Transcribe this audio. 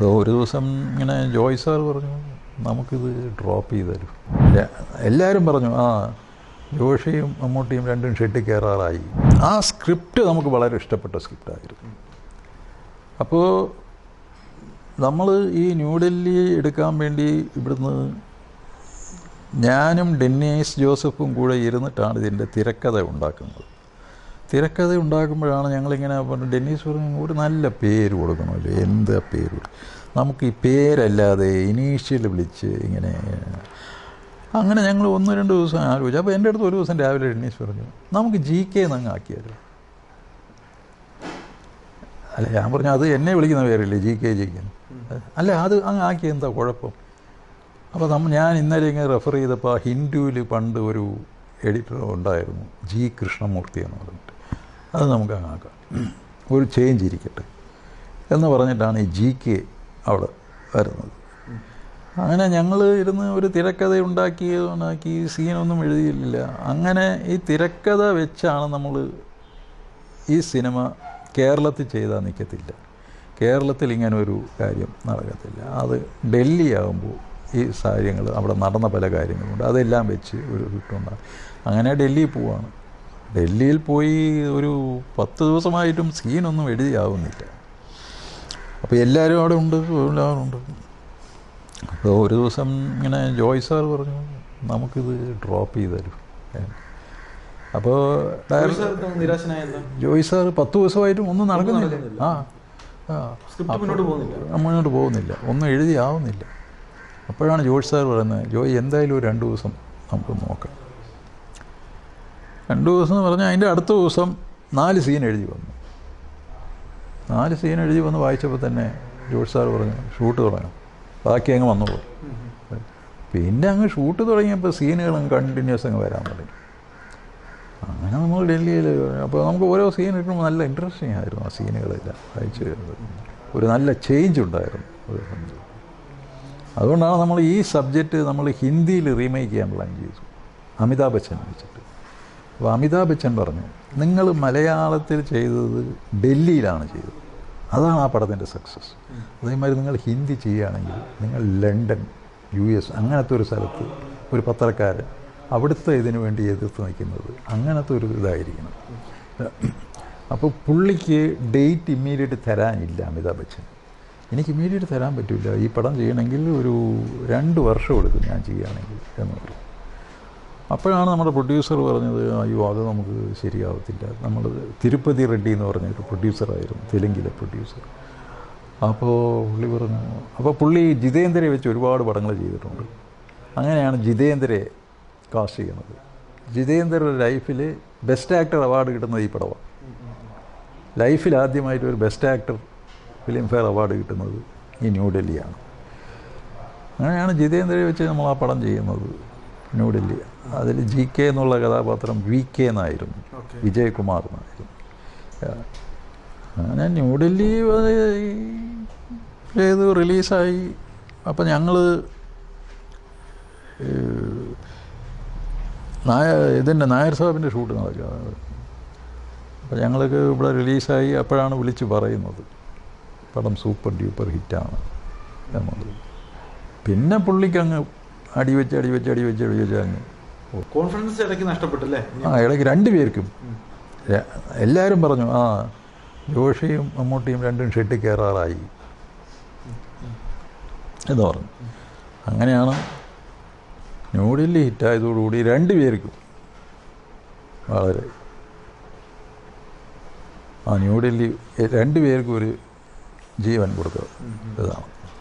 അപ്പോൾ ഒരു ദിവസം ഇങ്ങനെ ജോയ് സാർ പറഞ്ഞു നമുക്കിത് ഡ്രോപ്പ് ചെയ്ത് തരും എല്ലാവരും പറഞ്ഞു ആ ജോഷിയും മമ്മൂട്ടിയും രണ്ടും ഷെഡിൽ കയറാറായി ആ സ്ക്രിപ്റ്റ് നമുക്ക് വളരെ ഇഷ്ടപ്പെട്ട സ്ക്രിപ്റ്റായിരുന്നു. അപ്പോൾ നമ്മൾ ഈ ന്യൂഡൽഹി എടുക്കാൻ വേണ്ടി ഇവിടുന്ന് ഞാനും ഡെന്നീസ് ജോസഫും കൂടെ ഇരുന്നിട്ടാണ് ഇതിന്റെ തിരക്കഥ ഉണ്ടാക്കുന്നത്. തിരക്കഥ ഉണ്ടാക്കുമ്പോഴാണ് ഞങ്ങളിങ്ങനെ പറഞ്ഞു ഡെന്നീസ് പറഞ്ഞു ഒരു നല്ല പേര് കൊടുക്കണമല്ലോ എന്താ പേര്? നമുക്ക് ഈ പേരല്ലാതെ ഇനീഷ്യൽ വിളിച്ച് ഇങ്ങനെ അങ്ങനെ ഞങ്ങൾ ഒന്ന് രണ്ട് ദിവസം ആലോചിച്ചു. അപ്പോൾ എന്റെ അടുത്ത് ഒരു ദിവസം രാവിലെ ഡെന്നീസ് പറഞ്ഞു നമുക്ക് ജി കെ എന്നങ്ങ് ആക്കിയാലോ? അല്ല ഞാൻ പറഞ്ഞു അത് എന്നെ വിളിക്കുന്ന പേരില്ലേ ജി കെ ജി കെ അല്ല അത് അങ്ങ് ആക്കി എന്താ കുഴപ്പം? അപ്പോൾ നമ്മൾ ഞാൻ ഇന്നലെ ഇങ്ങനെ റെഫർ ചെയ്തപ്പോൾ ഹിന്ദുവിൽ പണ്ട് ഒരു എഡിറ്റർ ഉണ്ടായിരുന്നു ജി കൃഷ്ണമൂർത്തി എന്ന് പറഞ്ഞിട്ട്. അത് നമുക്ക് അങ്ങാക്കാം ഒരു ചേഞ്ച് ഇരിക്കട്ടെ എന്ന് പറഞ്ഞിട്ടാണ് ഈ ജി കെ അവിടെ വരുന്നത്. അങ്ങനെ ഞങ്ങൾ ഇരുന്ന് ഒരു തിരക്കഥ ഉണ്ടാക്കി ഉണ്ടാക്കി സീനൊന്നും എഴുതിയില്ല അങ്ങനെ ഈ തിരക്കഥ വെച്ചാണ് നമ്മൾ ഈ സിനിമ കേരളത്തിൽ ചെയ്താൽ നിൽക്കത്തില്ല കേരളത്തിൽ ഇങ്ങനെ ഒരു കാര്യം നടക്കത്തില്ല. അത് ഡൽഹി ആകുമ്പോൾ ഈ കാര്യങ്ങൾ അവിടെ നടന്ന പല കാര്യങ്ങളുണ്ട് അതെല്ലാം വെച്ച് ഒരു കിട്ടുണ്ടാകും അങ്ങനെ ഡൽഹിയിൽ പോവാണ്. ഡൽഹിയിൽ പോയി ഒരു പത്ത് ദിവസമായിട്ടും സീനൊന്നും എഴുതിയാവുന്നില്ല. അപ്പോൾ എല്ലാവരും അവിടെ ഉണ്ട് എല്ലാവരും ഉണ്ട്. അപ്പോൾ ഒരു ദിവസം ഇങ്ങനെ ജോയ് സാർ പറഞ്ഞു നമുക്കിത് ഡ്രോപ്പ് ചെയ്ത് തരും അപ്പോൾ ജോയ് സാർ പത്ത് ദിവസമായിട്ടും ഒന്നും നടക്കുന്നില്ല. ആ മുന്നോട്ട് പോകുന്നില്ല. ഒന്നും എഴുതി ആവുന്നില്ല അപ്പോഴാണ് ജോയ് സാർ പറയുന്നത് ജോയ് എന്തായാലും ഒരു രണ്ട് ദിവസം നമുക്ക് നോക്കാം. രണ്ട് ദിവസം എന്ന് പറഞ്ഞാൽ അതിന്റെ അടുത്ത ദിവസം നാല് സീൻ എഴുതി വന്നു. നാല് സീൻ എഴുതി വന്ന് വായിച്ചപ്പോൾ തന്നെ ജോഷ് സാർ പറഞ്ഞു ഷൂട്ട് തുടങ്ങാം ബാക്കി അങ്ങ് വന്നോളൂ പിന്നെ അങ്ങ് ഷൂട്ട് തുടങ്ങിയപ്പോൾ സീനുകളും കണ്ടിന്യൂസ് അങ്ങ് വരാൻ തുടങ്ങി. അങ്ങനെ നമ്മൾ ഡൽഹിയിൽ അപ്പോൾ നമുക്ക് ഓരോ സീൻ കിട്ടുമ്പോൾ നല്ല ഇൻട്രസ്റ്റിംഗ് ആയിരുന്നു ആ സീനുകളെല്ലാം വായിച്ചു വരുന്നത്. ഒരു നല്ല ചേഞ്ച് ഉണ്ടായിരുന്നു അതുകൊണ്ടാണ് നമ്മൾ ഈ സബ്ജക്റ്റ് നമ്മൾ ഹിന്ദിയിൽ റീമേക്ക് ചെയ്യാൻ പ്ലാൻ ചെയ്തു. അമിതാഭ് ബച്ചൻ വെച്ചിട്ട്. അപ്പോൾ അമിതാഭ് ബച്ചൻ പറഞ്ഞു നിങ്ങൾ മലയാളത്തിൽ ചെയ്തത് ഡൽഹിയിലാണ് ചെയ്തത്. അതാണ് ആ പടത്തിന്റെ സക്സസ് അതേമാതിരി നിങ്ങൾ ഹിന്ദി ചെയ്യുകയാണെങ്കിൽ നിങ്ങൾ ലണ്ടൻ യു എസ് അങ്ങനത്തെ ഒരു സ്ഥലത്ത് ഒരു പത്രക്കാരൻ അവിടുത്തെ ഇതിനു വേണ്ടി എതിർത്ത് നിൽക്കുന്നത് അങ്ങനത്തെ ഒരു ഇതായിരിക്കണം. അപ്പോൾ പുള്ളിക്ക് ഡേറ്റ് ഇമ്മീഡിയറ്റ് തരാനില്ല അമിതാഭ് ബച്ചൻ. എനിക്ക് ഇമ്മീഡിയറ്റ് തരാൻ പറ്റില്ല. ഈ പടം ചെയ്യണമെങ്കിൽ ഒരു രണ്ട് വർഷം എടുക്കും ഞാൻ ചെയ്യുകയാണെങ്കിൽ എന്ന് പറഞ്ഞു. അപ്പോഴാണ് നമ്മുടെ പ്രൊഡ്യൂസർ പറഞ്ഞത് അയ്യോ അത് നമുക്ക് ശരിയാവത്തില്ല. നമ്മൾ തിരുപ്പതി റെഡ്ഡി എന്ന് പറഞ്ഞൊരു പ്രൊഡ്യൂസറായിരുന്നു തെലുങ്കിലെ പ്രൊഡ്യൂസർ. അപ്പോൾ പുള്ളി പറഞ്ഞു അപ്പോൾ പുള്ളി ജിതേന്ദ്രയെ വെച്ച് ഒരുപാട് പടങ്ങൾ ചെയ്തിട്ടുണ്ട്. അങ്ങനെയാണ് ജിതേന്ദ്രയെ കാസ്റ്റ് ചെയ്യുന്നത്. ജിതേന്ദ്രയുടെ ലൈഫിൽ ബെസ്റ്റ് ആക്ടർ അവാർഡ് കിട്ടുന്നത് ഈ പടമാണ് ലൈഫിൽ ആദ്യമായിട്ട് ഒരു best actor Filmfare award കിട്ടുന്നത് ഈ ന്യൂഡൽഹിയാണ് അങ്ങനെയാണ് ജിതേന്ദ്രയെ വെച്ച് നമ്മൾ ആ പടം ചെയ്യുന്നത് ന്യൂഡൽഹി അതിൽ ജി കെ എന്നുള്ള കഥാപാത്രം വി കെ എന്നായിരുന്നു. വിജയകുമാർ എന്നായിരുന്നു അങ്ങനെ ന്യൂഡൽഹി ചെയ്ത് റിലീസായി? അപ്പം ഞങ്ങൾ നായ ഇതിന്റെ നായർ സാഹിബിന്റെ ഷൂട്ട് നടക്കുക. അപ്പം ഞങ്ങൾക്ക് ഇവിടെ റിലീസായി അപ്പോഴാണ് വിളിച്ച് പറയുന്നത്. പടം സൂപ്പർ ഡ്യൂപ്പർ ഹിറ്റാണ് എന്നുള്ളത് പിന്നെ പുള്ളിക്കങ്ങ് അടിവെച്ച് അടിവെച്ച് അടിവെച്ച് അടിവെച്ച് അങ്ങ് കോൺഫിഡൻസ് ഇടയ്ക്ക് നഷ്ടപ്പെട്ടല്ലേ? ആ ഇടയ്ക്ക് രണ്ട് പേർക്കും. എല്ലാവരും പറഞ്ഞു ആ ജോഷിയും മമ്മൂട്ടിയും രണ്ടും ഷെഡിൽ കയറാറായി എന്ന് പറഞ്ഞു. അങ്ങനെയാണ് ന്യൂഡൽഹി ഹിറ്റായതോടുകൂടി രണ്ട് പേർക്കും വളരെ. ആ ന്യൂഡൽഹി രണ്ട് പേർക്കും ഒരു ജീവൻ കൊടുക്കുക ഇതാണ്.